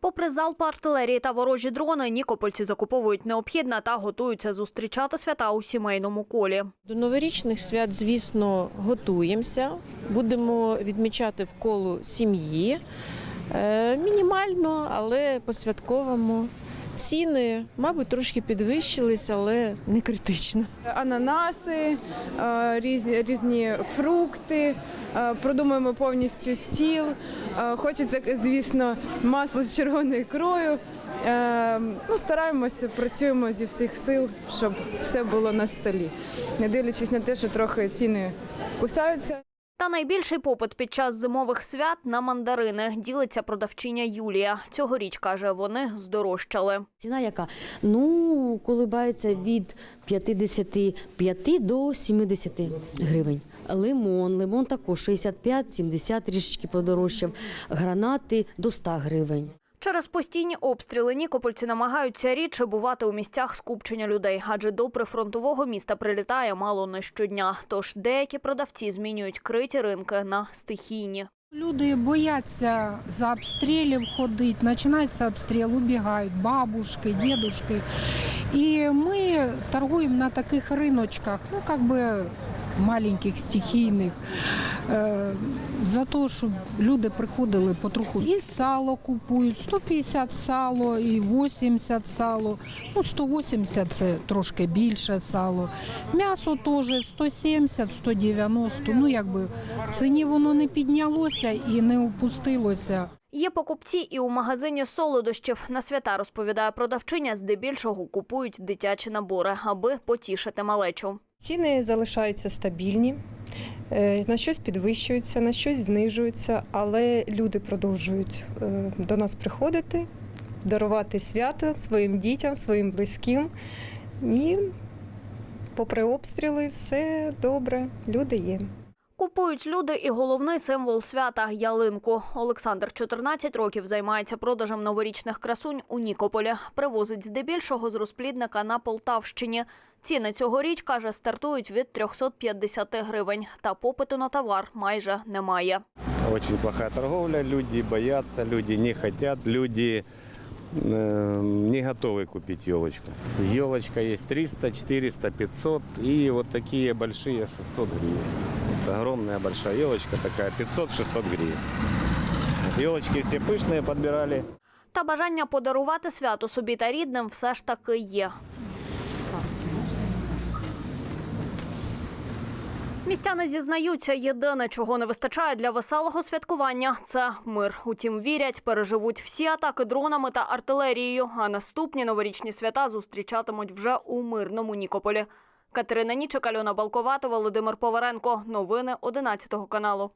Попри залп артилерії та ворожі дрони, нікопольці закуповують необхідне та готуються зустрічати свята у сімейному колі. До новорічних свят, звісно, готуємося. Будемо відмічати в колу сім'ї. Е, Мінімально, але по-святковому. Ціни, мабуть, трошки підвищились, але не критично. ананаси, е, різні, різні фрукти. е, Продумуємо повністю стіл. Е, Хочеться, звісно, масло з червоною ікрою. Е, Ну, стараємося, працюємо зі всіх сил, щоб все було на столі, не дивлячись на те, що трохи ціни кусаються. Та найбільший попит під час зимових свят на мандарини ділиться продавчиня Юлія. Цьогоріч каже, вони здорожчали. Ціна яка? Ну, колибається від 55 до 70 гривень. Лимон, лимон також 65-70 трішечки подорожчав. Гранати до 100 гривень. Через постійні обстріли нікопольці намагаються рідше бувати у місцях скупчення людей, адже до прифронтового міста прилітає мало не щодня. Тож деякі продавці змінюють криті ринки на стихійні. Люди бояться за обстрілів ходити, починається обстріл, убігають бабушки, дідушки. І ми торгуємо на таких риночках, ну як би маленьких, стихійних, за те, щоб люди приходили потроху. І сало купують, 150 сало, і 80 сало, ну 180 це трошки більше сало. М'ясо теж 170, 190, ну якби в ціні воно не піднялося і не опустилося. Є покупці і у магазині солодощів. На свята розповідає продавчиня, здебільшого купують дитячі набори, аби потішити малечу. Ціни залишаються стабільні, е, на щось підвищуються, на щось знижуються, але люди продовжують е, до нас приходити, дарувати свято своїм дітям, своїм близьким. І попри обстріли, все добре, люди є. Купують люди і головний символ свята ялинку. Олександр 14 років займається продажем новорічних красунь у Нікополі. Привозить здебільшого з розплідника на Полтавщині. Ціни цьогоріч, каже, стартують від 350 гривень. Та попиту на товар майже немає. Очень плохая торговля, люди боятся, люди не хотят, люди э, не готовы купить елочку. Елочка есть 300, 400, 500 и вот такие большие 600 гривен. Это огромная большая елочка такая, 500-600 гривен. Елочки все пышные подбирали. Та бажання подарувати свято собі та рідним все ж таки є. Містяни зізнаються, єдине, чого не вистачає для веселого святкування це мир. Утім, вірять, переживуть всі атаки дронами та артилерією. А наступні новорічні свята зустрічатимуть вже у мирному Нікополі. Катерина Нічик, Альона Балковата, Володимир Поваренко. Новини 11 каналу.